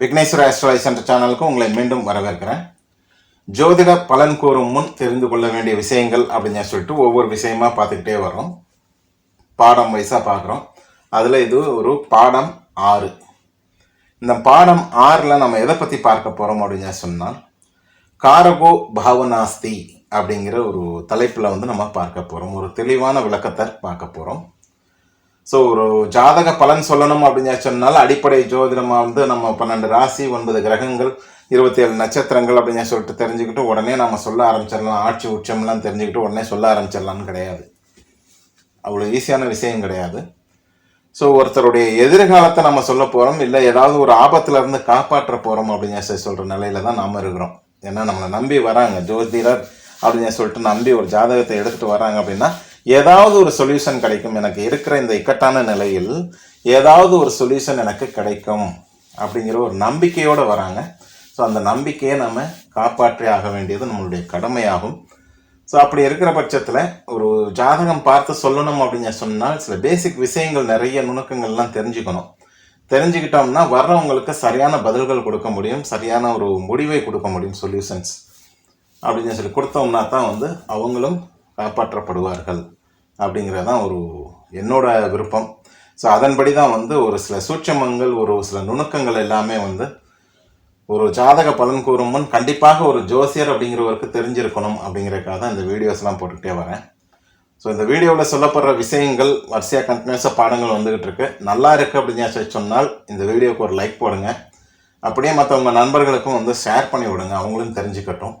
Vigneshwara astrology centre சேனலுக்கு உங்களை மீண்டும் வரவேற்கிறேன். ஜோதிட பலன் கூறும் முன் தெரிந்து கொள்ள வேண்டிய விஷயங்கள் அப்படின்னு சொல்லிட்டு ஒவ்வொரு விஷயமா பார்த்துக்கிட்டே வரும் பாடம் வைஸாக பார்க்குறோம் அதில் இது ஒரு பாடம் ஆறு. இந்த பாடம் ஆறில் நம்ம எதை பற்றி பார்க்க போகிறோம் அப்படின்னு சொன்னால் காரகோ பாவனாஸ்தி அப்படிங்கிற ஒரு தலைப்பில் வந்து நம்ம பார்க்க போகிறோம் ஒரு தெளிவான விளக்கத்தை பார்க்க போகிறோம் ஸோ ஒரு ஜாதக பலன் சொல்லணும் அப்படின்னு சொன்னால் அடிப்படை ஜோதிடமாக வந்து நம்ம பன்னெண்டு ராசி ஒன்பது கிரகங்கள் இருபத்தி ஏழு நட்சத்திரங்கள் அப்படின்னு சொல்லிட்டு தெரிஞ்சுக்கிட்டு உடனே நம்ம சொல்ல ஆரம்பிச்சிடலாம். ஆட்சி உச்சம்லாம் தெரிஞ்சுக்கிட்டு உடனே சொல்ல ஆரம்பிச்சிடலாம்னு கிடையாது. அவ்வளோ ஈஸியான விஷயம் கிடையாது. ஸோ ஒருத்தருடைய எதிர்காலத்தை நம்ம சொல்ல போகிறோம் இல்லை ஏதாவது ஒரு ஆபத்தில் இருந்து காப்பாற்ற போகிறோம் அப்படின்னு சொல்லி சொல்கிற நிலையில தான் நாம் இருக்கிறோம். ஏன்னா நம்மளை நம்பி வராங்க ஜோதிடர் அப்படின்னு சொல்லிட்டு நம்பி ஒரு ஜாதகத்தை எடுத்துகிட்டு வராங்க அப்படின்னா ஏதாவது ஒரு சொல்யூஷன் கிடைக்கும். எனக்கு இருக்கிற இந்த இக்கட்டான நிலையில் ஏதாவது ஒரு சொல்யூஷன் எனக்கு கிடைக்கும் அப்படிங்கிற ஒரு நம்பிக்கையோடு வராங்க. ஸோ அந்த நம்பிக்கையை நம்ம காப்பாற்றி ஆக வேண்டியது நம்மளுடைய கடமையாகும். ஸோ அப்படி இருக்கிற பட்சத்தில் ஒரு ஜாதகம் பார்த்து சொல்லணும் அப்படின்னு சொன்னால் சில பேசிக் விஷயங்கள் நிறைய நுணுக்கங்கள்லாம் தெரிஞ்சுக்கணும். தெரிஞ்சுக்கிட்டோம்னா வர்றவங்களுக்கு சரியான பதில்கள் கொடுக்க முடியும் சரியான ஒரு முடிவை கொடுக்க முடியும் சொல்யூஷன்ஸ் அப்படின்னு சொல்லி கொடுத்தோம்னா தான் வந்து அவங்களும் காப்பாற்றப்படுவார்கள் அப்படிங்கிறது தான் ஒரு என்னோட விருப்பம். ஸோ அதன்படி தான் வந்து ஒரு சில சூட்சமங்கள் ஒரு சில நுணுக்கங்கள் எல்லாமே வந்து ஒரு ஜாதக பலன் கூறும் முன் கண்டிப்பாக ஒரு ஜோசியர் அப்படிங்கிறவருக்கு தெரிஞ்சிருக்கணும் அப்படிங்கிறதுக்காக தான் இந்த வீடியோஸ்லாம் போட்டுக்கிட்டே வரேன். ஸோ இந்த வீடியோவில் சொல்லப்படுற விஷயங்கள் வரிசையாக கண்டினியூஸாக பாடங்கள் வந்துகிட்டு இருக்கு. நல்லா இருக்குது அப்படின்னு சொல்லி சொன்னால் இந்த வீடியோக்கு ஒரு லைக் போடுங்க. அப்படியே மற்றவங்க நண்பர்களுக்கும் வந்து ஷேர் பண்ணி விடுங்க. அவங்களும் தெரிஞ்சுக்கட்டும்.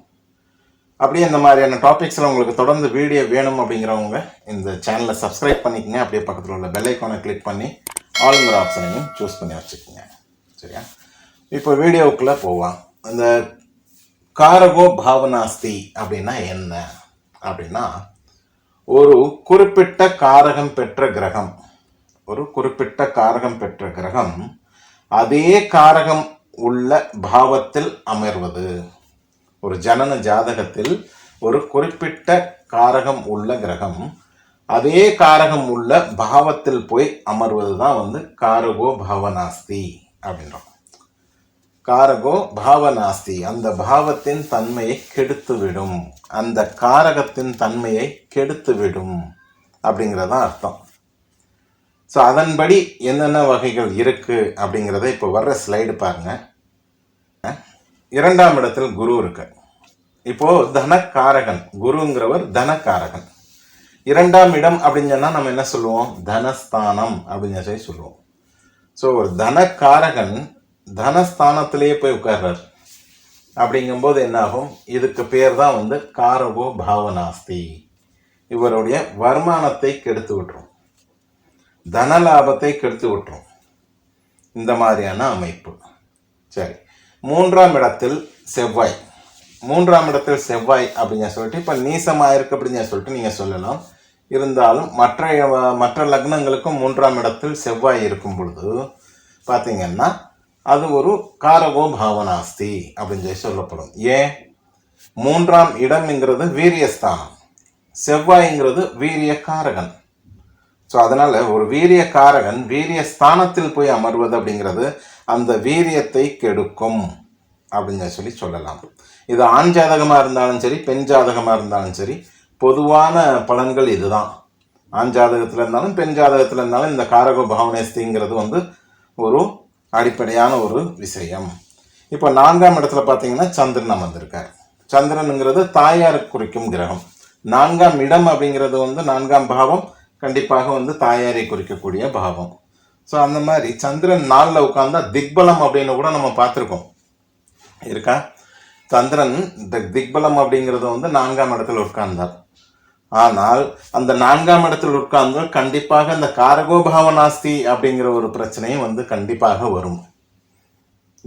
அப்படியே இந்த மாதிரியான டாபிக்ஸில் உங்களுக்கு தொடர்ந்து வீடியோ வேணும் அப்படிங்கிறவங்க இந்த சேனலை சப்ஸ்கிரைப் பண்ணிக்கங்க. அப்படியே பக்கத்தில் உள்ள பெல் ஐக்கானை கிளிக் பண்ணி ஆளுங்கிற ஆப்ஷனையும் சூஸ் பண்ணி வச்சுக்கோங்க. சரியா? இப்போ வீடியோவுக்குள்ளே போவான் அந்த காரகோ பாவனாஸ்தி அப்படின்னா என்ன? அப்படின்னா ஒரு குறிப்பிட்ட காரகம் பெற்ற கிரகம். ஒரு குறிப்பிட்ட காரகம் பெற்ற கிரகம் அதே காரகம் உள்ள பாவத்தில் அமர்வது. ஒரு ஜனன ஜாதகத்தில் ஒரு குறிப்பிட்ட காரகம் உள்ள கிரகம் அதே காரகம் உள்ள பாவத்தில் போய் அமர்வது தான் வந்து காரகோ பாவனாஸ்தி அப்படின்றோம். காரகோ பாவநாஸ்தி. அந்த பாவத்தின் தன்மையை கெடுத்துவிடும். அந்த காரகத்தின் தன்மையை கெடுத்துவிடும். அப்படிங்கிறதான் அர்த்தம். ஸோ அதன்படி என்னென்ன வகைகள் இருக்குது அப்படிங்கிறத இப்போ வர்ற ஸ்லைடு பாருங்க. இரண்டாம் இடத்தில் குரு இருக்கு. இப்போ தனக்காரகன் குருங்கிறவர் தனக்காரகன். இரண்டாம் இடம் அப்படின்னு சொன்னால் நம்ம என்ன சொல்லுவோம்? தனஸ்தானம் அப்படின்னு சொல்லி சொல்லுவோம். ஸோ ஒரு தனக்காரகன் தனஸ்தானத்திலேயே போய் உட்கார்றார். அப்படிங்கும்போது என்னாகும்? இதுக்கு பேர் தான் வந்து காரகோ பாவனாஸ்தி இவருடைய வருமானத்தை கெடுத்து விட்டுரும். தன லாபத்தை கெடுத்து விட்டுரும். இந்த மாதிரியான அமைப்பு. சரி. மூன்றாம் இடத்தில் செவ்வாய். மூன்றாம் இடத்தில் செவ்வாய் அப்படின்னு சொல்லிட்டு இப்போ நீசமாக இருக்கு அப்படின்னு சொல்லிட்டு நீங்கள் சொல்லலாம். இருந்தாலும் மற்ற மற்ற லக்னங்களுக்கும் மூன்றாம் இடத்தில் செவ்வாய் இருக்கும் பொழுது பார்த்தீங்கன்னா அது ஒரு காரகோ பாவனாஸ்தி அப்படின்னு சொல்லி சொல்லப்படும். ஏன்? மூன்றாம் இடம்ங்கிறது வீரியஸ்தானம் செவ்வாய்ங்கிறது வீரிய காரகன் ஸோ அதனால் ஒரு வீரிய காரகன் வீரிய ஸ்தானத்தில் போய் அமர்வது அப்படிங்கிறது அந்த வீரியத்தை கெடுக்கும் அப்படின்னு சொல்லி சொல்லலாம். இது ஆண் ஜாதகமாக இருந்தாலும் சரி பெண் ஜாதகமாக இருந்தாலும் சரி பொதுவான பலன்கள் இதுதான். ஆண் ஜாதகத்தில் இருந்தாலும் பெண் ஜாதகத்தில் இருந்தாலும் இந்த காரக பாவனேஸ்திங்கிறது வந்து ஒரு அடிப்படையான ஒரு விஷயம். இப்போ நான்காம் இடத்துல பார்த்தீங்கன்னா சந்திரன் அமர்ந்திருக்கார். சந்திரனுங்கிறது தாயாருக்கு குறிக்கும் கிரகம். நான்காம் இடம் அப்படிங்கிறது வந்து நான்காம் பாவம் கண்டிப்பாக வந்து தாயாரை குறிக்கக்கூடிய பாவம். ஸோ அந்த மாதிரி சந்திரன் நாளில் உட்காந்தா திக்பலம் அப்படின்னு கூட நம்ம பார்த்துருக்கோம். இருக்கா? சந்திரன் திக்பலம் அப்படிங்கிறது வந்து நான்காம் இடத்துல உட்கார்ந்தார். ஆனால் அந்த நான்காம் இடத்தில் உட்கார்ந்து கண்டிப்பாக அந்த காரகோபாவனாஸ்தி அப்படிங்கிற ஒரு பிரச்சனையும் வந்து கண்டிப்பாக வரும்.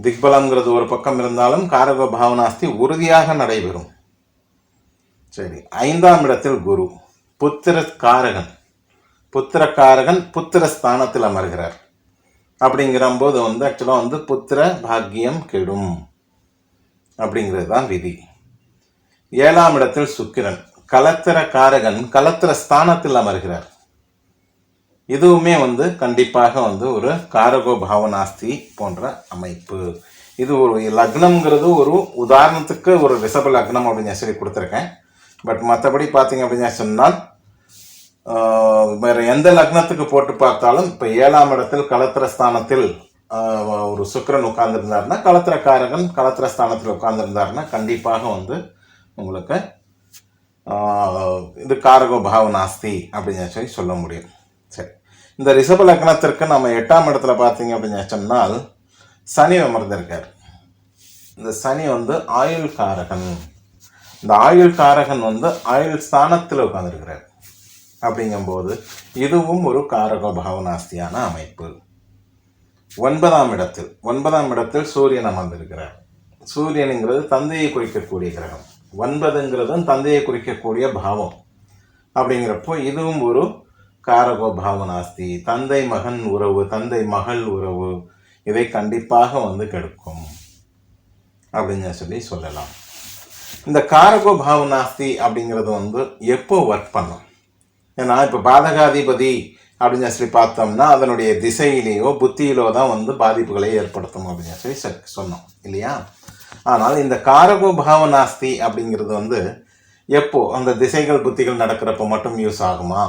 திக்பலம்ங்கிறது ஒரு பக்கம் இருந்தாலும் காரகோ பாவனாஸ்தி உறுதியாக நடைபெறும். சரி ஐந்தாம் இடத்தில் குரு புத்திர காரகன். புத்திரக்காரகன் புத்திர ஸ்தானத்தில் அமர்கிறார். அப்படிங்கிறம்போது வந்து ஆக்சுவலாக வந்து புத்திர பாக்கியம் கெடும். அப்படிங்கிறது தான் விதி. ஏழாம் இடத்தில் சுக்கிரன். கலத்திரக்காரகன் கலத்திர ஸ்தானத்தில் அமர்கிறார். இதுவுமே வந்து கண்டிப்பாக வந்து ஒரு காரகோ பாவனாஸ்தி போன்ற அமைப்பு. இது ஒரு லக்னம்ங்கிறது ஒரு உதாரணத்துக்கு ஒரு ரிஷப லக்னம் அப்படின்னு சொல்லி கொடுத்துருக்கேன். பட் மற்றபடி பார்த்தீங்க அப்படின்னு சொன்னால் வேறு எந்த லக்னத்துக்கு போட்டு பார்த்தாலும் இப்போ ஏழாம் இடத்தில் கலத்திர ஸ்தானத்தில் ஒரு சுக்கிரன் உட்கார்ந்துருந்தாருன்னா கலத்திரக்காரகன் கலத்திர ஸ்தானத்தில் உட்கார்ந்துருந்தாருன்னா கண்டிப்பாக வந்து உங்களுக்கு இது காரகோ பாவனாஸ்தி அப்படின்னு சொல்லி சொல்ல முடியும். சரி. இந்த ரிஷப லக்னத்திற்கு நம்ம எட்டாம் இடத்துல பார்த்தீங்க அப்படின்னு சொன்னால் சனி அமர்ந்திருக்கார். இந்த சனி வந்து ஆயுள் காரகன். இந்த ஆயுள் காரகன் வந்து ஆயுள் ஸ்தானத்தில் உட்காந்துருக்கிறார் அப்படிங்கும்போது இதுவும் ஒரு காரக பாவனாஸ்தியான அமைப்பு. ஒன்பதாம் இடத்தில் ஒன்பதாம் இடத்தில் சூரியன் அமர்ந்திருக்கிறார். சூரியனுங்கிறது தந்தையை குறிக்கக்கூடிய கிரகம். ஒன்பதுங்கிறதும் தந்தையை குறிக்கக்கூடிய பாவம். அப்படிங்கிறப்போ இதுவும் ஒரு காரகோ பாவனாஸ்தி. தந்தை மகன் உறவு தந்தை மகள் உறவு இதை கண்டிப்பாக வந்து கெடுக்கும். அப்படின்னு சொல்லி சொல்லலாம். இந்த காரகோ பாவனாஸ்தி அப்படிங்கிறது வந்து எப்போ ஒர்க் பண்ணும்? ஏன்னா இப்போ பாதகாதிபதி அப்படின்னு சொல்லி பார்த்தோம்னா அதனுடைய திசையிலேயோ புத்தியிலோ தான் வந்து பாதிப்புகளை ஏற்படுத்தும் அப்படின்னு சொல்லி சொன்னோம். இல்லையா? ஆனால் இந்த காரகோ பாவனாஸ்தி அப்படிங்கிறது வந்து எப்போ அந்த திசைகள் புத்திகள் நடக்கிறப்ப மட்டும் யூஸ் ஆகுமா?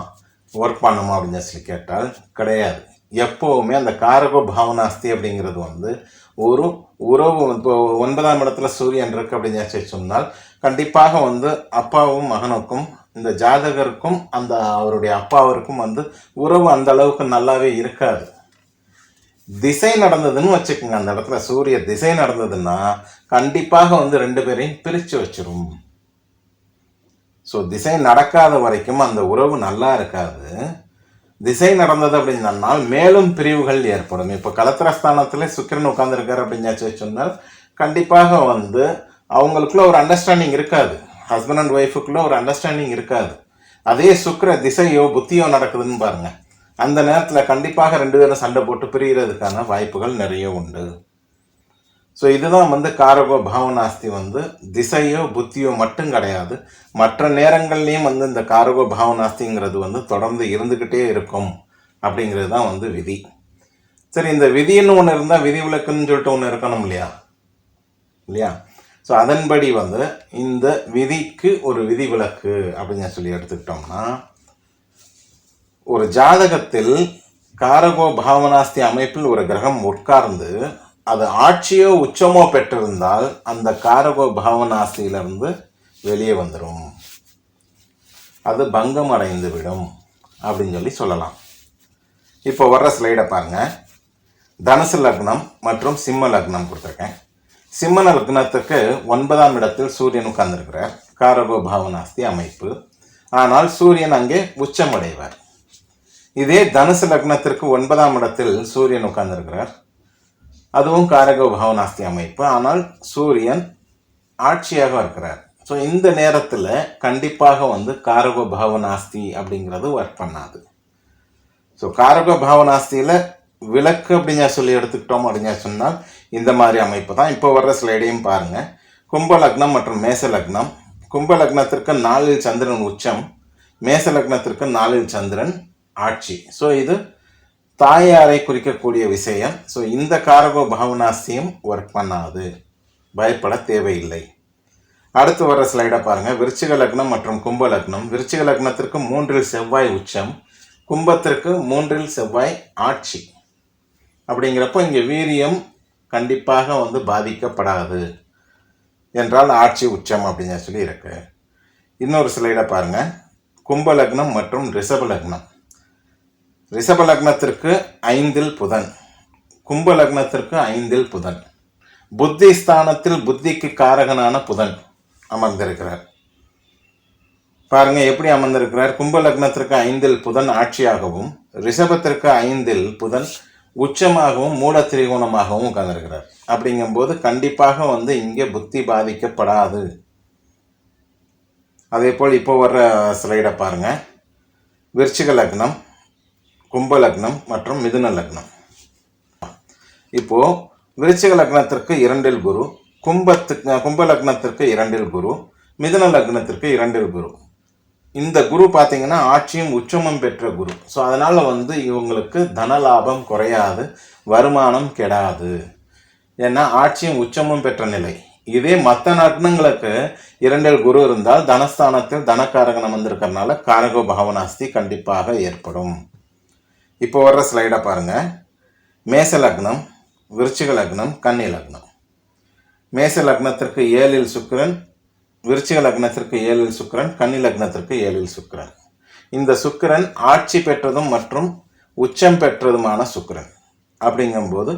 ஒர்க் பண்ணுமா அப்படின்னு சொல்லி கேட்டால் கிடையாது. எப்போவுமே அந்த காரகோ பாவனாஸ்தி அப்படிங்கிறது வந்து ஒரு உறவு இப்போ ஒன்பதாம் இடத்துல சூரியன் இருக்கு அப்படின்னு சொல்லி சொன்னால் கண்டிப்பாக வந்து அப்பாவும் மகனுக்கும் இந்த ஜாதகருக்கும் அந்த அவருடைய அப்பாவிற்கும் வந்து உறவு அந்த அளவுக்கு நல்லாவே இருக்காது. திசை நடந்ததுன்னு வச்சுக்கோங்க. அந்த இடத்துல சூரிய திசை நடந்ததுன்னா கண்டிப்பாக வந்து ரெண்டு பேரையும் பிரித்து வச்சிரும். ஸோ திசை நடக்காத வரைக்கும் அந்த உறவு நல்லா இருக்காது. திசை நடந்தது அப்படின்னு மேலும் பிரிவுகள் ஏற்படும். இப்போ கலத்திரஸ்தானத்தில் சுக்கிரன் உட்காந்துருக்காரு அப்படின்னு சொல்லி சொன்னால் கண்டிப்பாக வந்து அவங்களுக்குள்ள ஒரு அண்டர்ஸ்டாண்டிங் இருக்காது. ஹஸ்பண்ட் அண்ட் ஒய்ஃபுக்குள்ள ஒரு அண்டர்ஸ்டாண்டிங் இருக்காது. அதே சுக்கிர திசையோ புத்தியோ நடக்குதுன்னு பாருங்கள் அந்த நேரத்தில் கண்டிப்பாக ரெண்டு பேரும் சண்டை போட்டு பிரிகிறதுக்கான வாய்ப்புகள் நிறைய உண்டு. ஸோ இதுதான் வந்து காரகோ பாவனாஸ்தி வந்து திசையோ புத்தியோ மட்டும் கிடையாது. மற்ற நேரங்கள்லேயும் வந்து இந்த காரகோ பாவனாஸ்திங்கிறது வந்து தொடர்ந்து இருந்துக்கிட்டே இருக்கும் அப்படிங்கிறது தான் வந்து விதி. சரி இந்த விதின்னு ஒன்று இருந்தால் விதி விளக்குன்னு சொல்லிட்டு ஒன்று இருக்கணும் இல்லையா? இல்லையா? ஸோ அதன்படி வந்து இந்த விதிக்கு ஒரு விதி விளக்கு அப்படின்னு சொல்லி எடுத்துக்கிட்டோம்னா ஒரு ஜாதகத்தில் காரகோ பாவனாஸ்தி அமைப்பில் ஒரு கிரகம் உட்கார்ந்து அது ஆட்சியோ உச்சமோ பெற்றிருந்தால் அந்த காரகோ பாவனாஸ்தியிலிருந்து வெளியே வந்துடும் அது பங்கம் அடைந்து விடும் அப்படின்னு சொல்லி சொல்லலாம். இப்போ வர்ற ஸ்லைடை பாருங்கள் தனுசு லக்னம் மற்றும் சிம்ம லக்னம் கொடுத்துருக்கேன். சிம்ம லக்னத்துக்கு ஒன்பதாம் இடத்தில் சூரியன் உட்கார்ந்துருக்கிறார். காரகோ பாவனாஸ்தி அமைப்பு. ஆனால் சூரியன் அங்கே உச்சமடைவார். இதே தனுசு லக்னத்திற்கு ஒன்பதாம் இடத்தில் சூரியன் உட்கார்ந்திருக்கிறார். அதுவும் காரக பவனாஸ்தி அமைப்பு. ஆனால் சூரியன் ஆட்சியாக இருக்கிறார். ஸோ இந்த நேரத்தில் கண்டிப்பாக வந்து காரக பவனாஸ்தி அப்படிங்கிறது ஒர்க் பண்ணாது. ஸோ காரக பவனாஸ்தியில் விளக்கு அப்படிங்க சொல்லி எடுத்துக்கிட்டோம் அப்படிங்க சொன்னால் இந்த மாதிரி அமைப்பு தான். இப்போ வர்ற ஸ்லைடையும் பாருங்கள் கும்ப லக்னம் மற்றும் மேச லக்னம். கும்ப லக்னத்திற்கு நாலில் சந்திரன் உச்சம். மேச லக்னத்திற்கு நாலில் சந்திரன். ஆட்சி. ஸோ இது தாயாரை குறிக்கக்கூடிய விஷயம். ஸோ இந்த காரகோ பவனாசியம் ஒர்க் பண்ணாது. பயப்பட தேவையில்லை. அடுத்து வர ஸ்லைடை பாருங்கள் விருச்சிக லக்னம் மற்றும் கும்ப லக்னம். விருச்சிக லக்னத்திற்கு மூன்றில் செவ்வாய் உச்சம். கும்பத்திற்கு மூன்றில் செவ்வாய் ஆட்சி. அப்படிங்கிறப்போ இங்கே வீரியம் கண்டிப்பாக வந்து பாதிக்கப்படாது என்றால் ஆட்சி உச்சம் அப்படின்னு சொல்லி இருக்கு. இன்னொரு ஸ்லைடை பாருங்க. கும்ப லக்னம் மற்றும் ரிஷப லக்னம். ரிஷப லக்னத்திற்கு ஐந்தில் புதன். கும்ப லக்னத்திற்கு ஐந்தில் புதன். புத்தி ஸ்தானத்தில் புத்திக்கு காரகனான புதன் அமர்ந்திருக்கிறார். பாருங்க எப்படி அமர்ந்திருக்கிறார்? கும்ப லக்னத்திற்கு ஐந்தில் புதன் ஆட்சியாகவும் ரிஷபத்திற்கு ஐந்தில் புதன் உச்சமாகவும் மூல திரிகோணமாகவும் உட்கார்ந்திருக்கிறார். அப்படிங்கும்போது கண்டிப்பாக வந்து இங்கே புத்தி பாதிக்கப்படாது. அதே போல் இப்போ வர்ற ஸ்லைடை பாருங்கள் விருச்சிக லக்னம். கும்ப லக்னம் மற்றும் மிதுன லக்னம். இப்போ விருச்சிக லக்னத்திற்கு இரண்டில் குரு கும்பத்துக்கு கும்ப லக்னத்திற்கு இரண்டில் குரு மிதுன லக்னத்திற்கு இரண்டில் குரு. இந்த குரு பார்த்தீங்கன்னா ஆட்சியும் உச்சமும் பெற்ற குரு. ஸோ அதனால் வந்து இவங்களுக்கு தன லாபம் குறையாது வருமானம் கெடாது. ஏன்னா ஆட்சியும் உச்சமும் பெற்ற நிலை. இதே மற்ற லக்னங்களுக்கு இரண்டில் குரு இருந்தால் தனஸ்தானத்தில் தனக்காரகனம் வந்திருக்கறனால காரகோ பகவனாஸ்தி கண்டிப்பாக ஏற்படும். இப்போ வர்ற ஸ்லைடை பாருங்க. மேச லக்னம் விருச்சிக லக்னம் கன்னி லக்னம். மேச லக்னத்திற்கு ஏழில் சுக்கிரன் விருச்சிக லக்னத்திற்கு ஏழில் சுக்கிரன் கன்னி லக்னத்திற்கு ஏழில் சுக்கரன். இந்த சுக்கிரன் ஆட்சி பெற்றதும் மற்றும் உச்சம் பெற்றதுமான சுக்கிரன். அப்படிங்கும்போது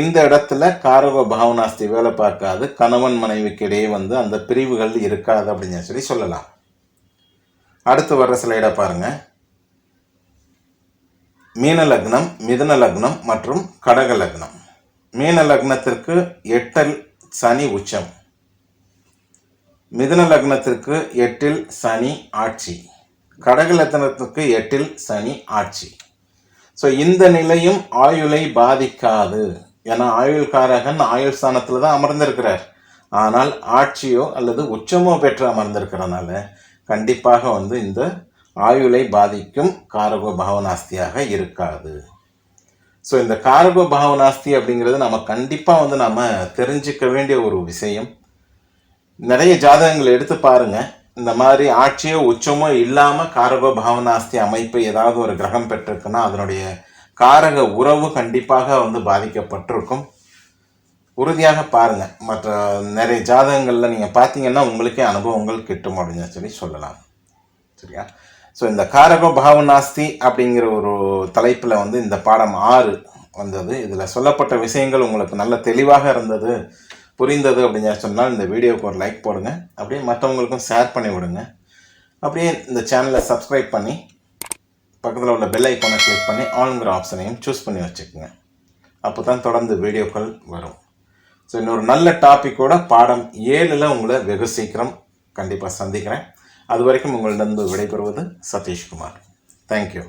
இந்த இடத்துல காரக பாவனாஸ்தி வேலை பார்க்காது கணவன் மனைவிக்கு இடையே வந்து அந்த பிரிவுகள் இருக்காது அப்படின்னு சொல்லி சொல்லலாம். அடுத்து வர்ற ஸ்லைடை பாருங்கள் மீன லக்னம் மிதன லக்னம் மற்றும் கடக லக்னம். மீன லக்னத்திற்கு எட்டல் சனி உச்சம். மிதன லக்னத்திற்கு எட்டில் சனி ஆட்சி. கடக லக்னத்திற்கு எட்டில் சனி ஆட்சி. ஸோ இந்த நிலையும் ஆயுளை பாதிக்காது. ஏன்னா ஆயுள்காரகன் ஆயுள் ஸ்தானத்தில் தான் அமர்ந்திருக்கிறார். ஆனால் ஆட்சியோ அல்லது உச்சமோ பெற்று அமர்ந்திருக்கிறனால கண்டிப்பாக வந்து இந்த ஆயுளை பாதிக்கும் காரகோ பாவனாஸ்தியாக இருக்காது. ஸோ இந்த காரகோ பாவனாஸ்தி அப்படிங்கிறது நம்ம கண்டிப்பாக வந்து நம்ம தெரிஞ்சுக்க வேண்டிய ஒரு விஷயம். நிறைய ஜாதகங்கள் எடுத்து பாருங்கள் இந்த மாதிரி ஆட்சியோ உச்சமோ இல்லாமல் காரக பாவனாஸ்தி அமைப்பு ஏதாவது ஒரு கிரகம் பெற்றிருக்குன்னா அதனுடைய காரக உறவு கண்டிப்பாக வந்து பாதிக்கப்பட்டிருக்கும். உறுதியாக பாருங்கள் மற்ற நிறைய ஜாதகங்களில் நீங்கள் பார்த்தீங்கன்னா உங்களுக்கே அனுபவங்கள் கிட்டும் அப்படின்னு சொல்லி சொல்லலாம். சரியா? ஸோ இந்த காரகோ பாவ நாஸ்தி அப்படிங்கிற ஒரு தலைப்பில் வந்து இந்த பாடம் ஆறு வந்தது. இதில் சொல்லப்பட்ட விஷயங்கள் உங்களுக்கு நல்ல தெளிவாக இருந்தது புரிந்தது அப்படின்னு சொன்னால் இந்த வீடியோவுக்கு ஒரு லைக் போடுங்க. அப்படியே மற்றவங்களுக்கும் ஷேர் பண்ணி விடுங்க. அப்படியே இந்த சேனலை சப்ஸ்கிரைப் பண்ணி பக்கத்தில் உள்ள பெல் ஐக்கானை கிளிக் பண்ணி ஆளுங்கிற ஆப்ஷனையும் சூஸ் பண்ணி வச்சுக்கோங்க. அப்போ தான் தொடர்ந்து வீடியோக்கள் வரும். ஸோ இன்னொரு நல்ல டாப்பிக்கோட பாடம் ஏழில் உங்களை வெகு சீக்கிரம் கண்டிப்பாக சந்திக்கிறேன். அது வரைக்கும் உங்களிடம் விடைபெறுவது சதீஷ்குமார் தேங்க்யூ